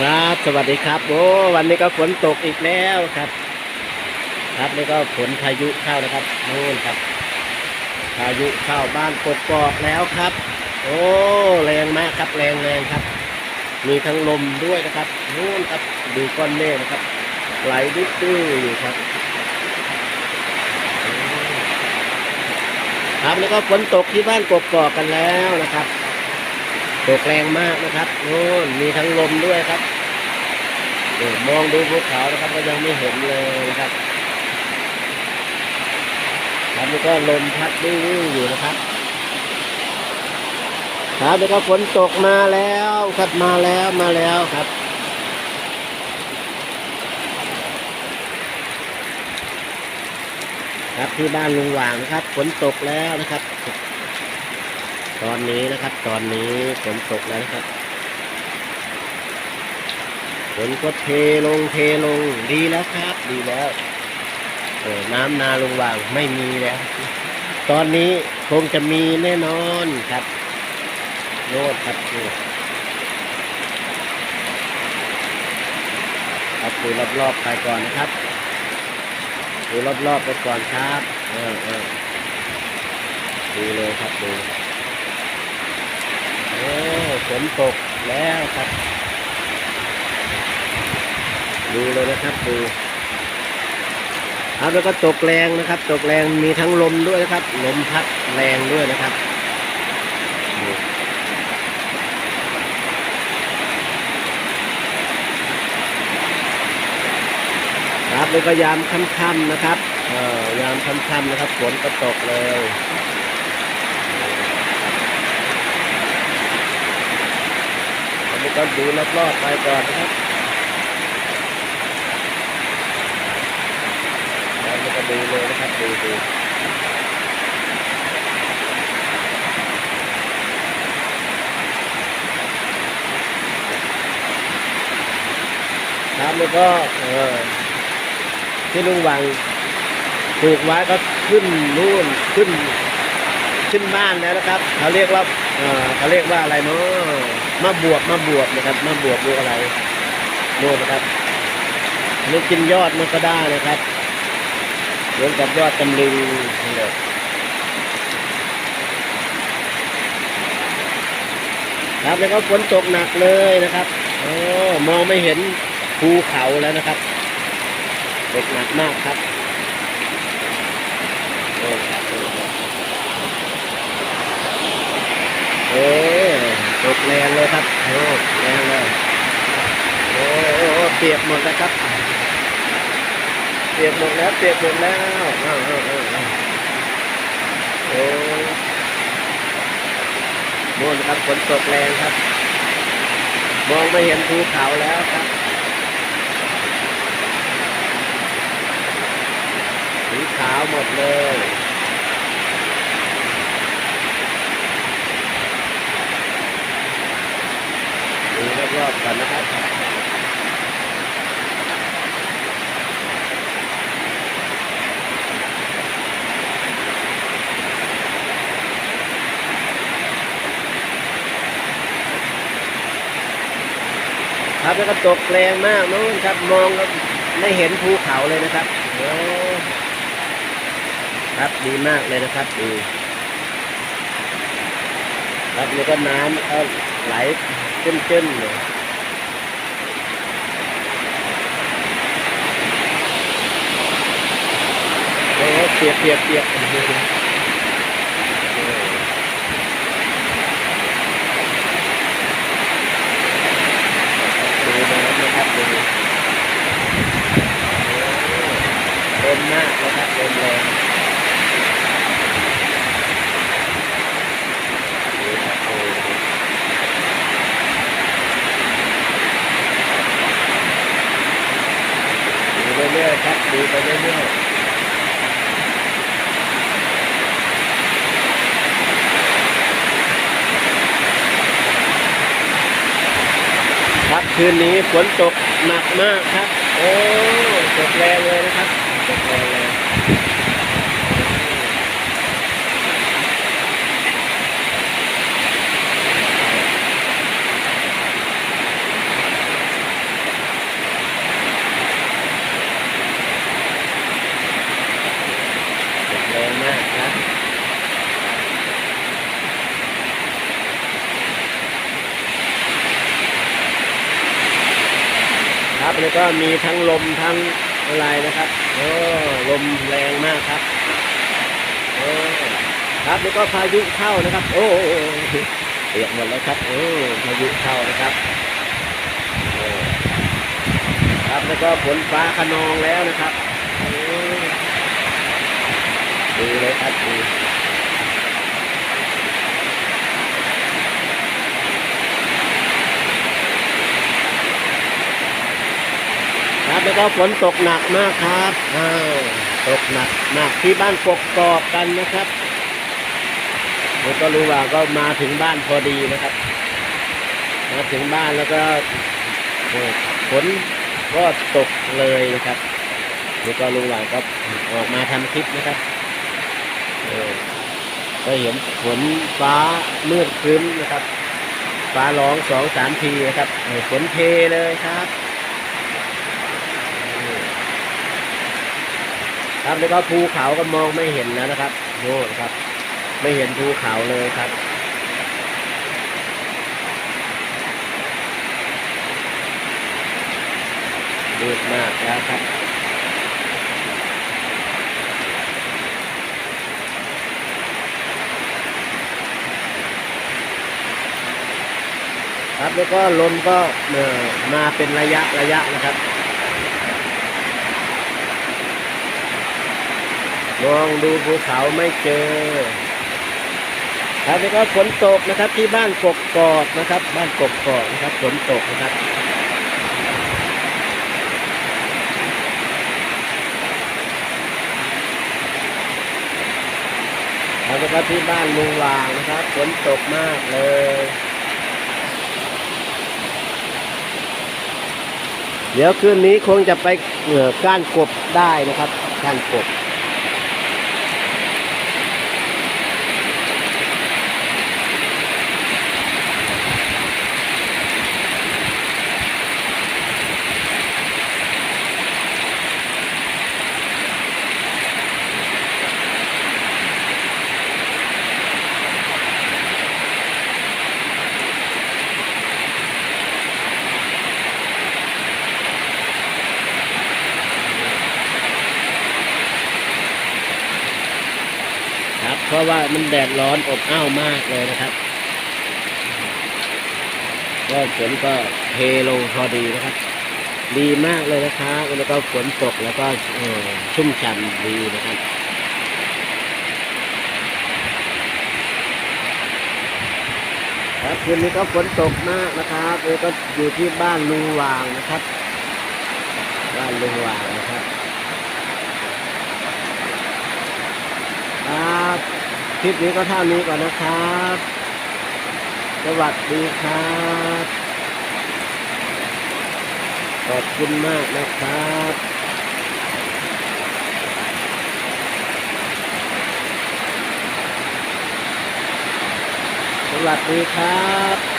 ครับสวัสดีครับโอ้วันนี้ก็ฝนตกอีกแล้วครับ ครับนี่ก็ฝนพายุเข้านะครับนู่นครับ พายุเข้าบ้านกกอกแล้วครับ โอ้แรงมากครับแรงแรงครับ มีทั้งลมด้วยนะครับนู่นครับดูก้อนเมฆนะครับ ไหลดื้อๆอยู่ครับ ครับแล้วก็ฝนตกที่บ้านกกอกกันแล้วนะครับ ตกแรงมากนะครับโน่นมีทั้งลมด้วยครับเดี๋ยวมองดูภูเขานะครับก็ยังไม่เห็นเลยนะครับครับแล้วก็ลมพัดดื้อๆอยู่นะครับครับแล้วก็ฝนตกมาแล้วครับมาแล้วมาแล้วครับ ครับที่บ้านลุงหว่างนะครับฝนตกแล้วนะครับ ตอนนี้นะครับ ตอนนี้ฝนตกแล้วนะครับฝนก็เทลงเทลงดีแล้วครับ ดีแล้วเออน้ำนาลงว่างไม่มีแล้ว ตอนนี้คงจะมีแน่นอนครับโน่นครับนี่ครับดูรอบๆไปก่อนนะครับดูรอบๆไปก่อนครับ เออเออดูเลยครับดู โอ้ฝนตกแล้วครับ ดูเลยนะครับดูครับแล้วก็ตกแรงนะครับ ตกแรงมีทั้งลมด้วยนะครับ ลมพัดแรงด้วยนะครับครับแล้วก็ยามค่ำๆนะครับ เอ่อ ยามค่ำๆนะครับ ฝนก็ตกเลย แล้วก็ดูรอบๆไปก่อนนะครับแล้วก็ดูเลยนะครับดูดูครับแล้วก็เออที่ลุงวังปลูกไว้ก็ขึ้นนู่นขึ้นขึ้นบ้านแล้วนะครับเขาเรียกว่าเออเขาเรียกว่าอะไรเนาะ มาบวบมาบวบนะครับมาบวบหรือะไรนู่นะครับนี่กินยอดมันก็ได้นะครับเหมือนกับยอดตำลึงเลยครับแล้วก็ฝนตกหนักเลยนะครับโอ้มองไม่เห็นภูเขาแล้วนะครับตกหนักมากครับโอ้ แรงเลยครับโอ้แรงเลยโอ้โอ้เปียกหมดนะครับ เปียกหมดแล้วเปียกหมดแล้วอ้าวอ้าวอ้าวอ้าวโอ้โน่นครับฝนตกแรงครับ มองไม่เห็นภูเขาแล้วครับสีขาวหมดเลยดู รอบๆก่อนนะครับครับแล้วก็ตกแรงมากนู้นครับมองก็ไม่เห็นภูเขาเลยนะครับโอ้ครับดีมากเลยนะครับดูครับแล้วก็น้ำก็ไหล เข้มๆเลยโอ้เปียกเปียกเปียกโอ้ดูน้ำนะครับดูโอ้ลมมากนะครับลมแรงดูครับโอ้ดูเรื่อยๆครับดูไปเรื่อยๆ คืนนี้ฝนตกหนักมากครับ โอ้ตกแรงเลยนะครับตกแรงเลย ครับ แล้วก็มีทั้งลมทั้งอะไรนะครับโอ้ลมแรงมากครับโอ้ครับแล้วก็พายุเข้านะครับ โอ้เปียกหมดแล้วครับโอ้พายุเข้านะครับครับแล้วก็ฝนฟ้าขนองแล้วนะครับดีเลยครับดี ครับ แล้วก็ฝนตกหนักมากครับตกหนักมากที่บ้านกกกอกกันนะครับแล้วก็รู้ว่าก็มาถึงบ้านพอดีนะครับ มาถึงบ้านแล้วก็ฝนก็ตกเลยนะครับแล้วก็ลุงหว่างก็ออกมาทำคลิปนะครับเออก็เห็นฝนฟ้ามืดครึ้มนะครับ ฟ้าร้องสองสามทีนะครับเออฝนเทเลยครับ ครับแล้วก็ภูเขาก็มองไม่เห็นแล้วนะครับโน่นครับ ไม่เห็นภูเขาเลยครับมืดมากแล้วครับครับแล้วก็ลมก็เอ่อมาเป็นระยะระยะนะครับ มองดูภูเขาไม่เจอครับแล้วก็ฝนตกนะครับที่บ้านกกกอกนะครับ บ้านกกกอกนะครับฝนตกนะครับแล้วก็ที่บ้านลุงวางนะครับฝนตกมากเลยเดี๋ยวคืนนี้คงจะไปเหนือก้านกบได้นะครับก้านกบ ค รับเพราะว่ามันแดดร้อนอบอ้าวมากเลยนะครับ ก็ฝนก็เทลงพอดีนะครับ ดีมากเลยนะครับแล้วก็ฝนตกแล้วก็ชุ่มฉ่ำดีนะครับครับคืนนี้ก็ฝนตกมากนะครับแล้วก็อยู่ที่บ้านลุงวางนะครับ บ้านลุงวางนะครับ ครับ คลิปนี้ก็เท่านี้ก่อนนะครับ สวัสดีครับ ขอบคุณมากนะครับสวัสดีครับ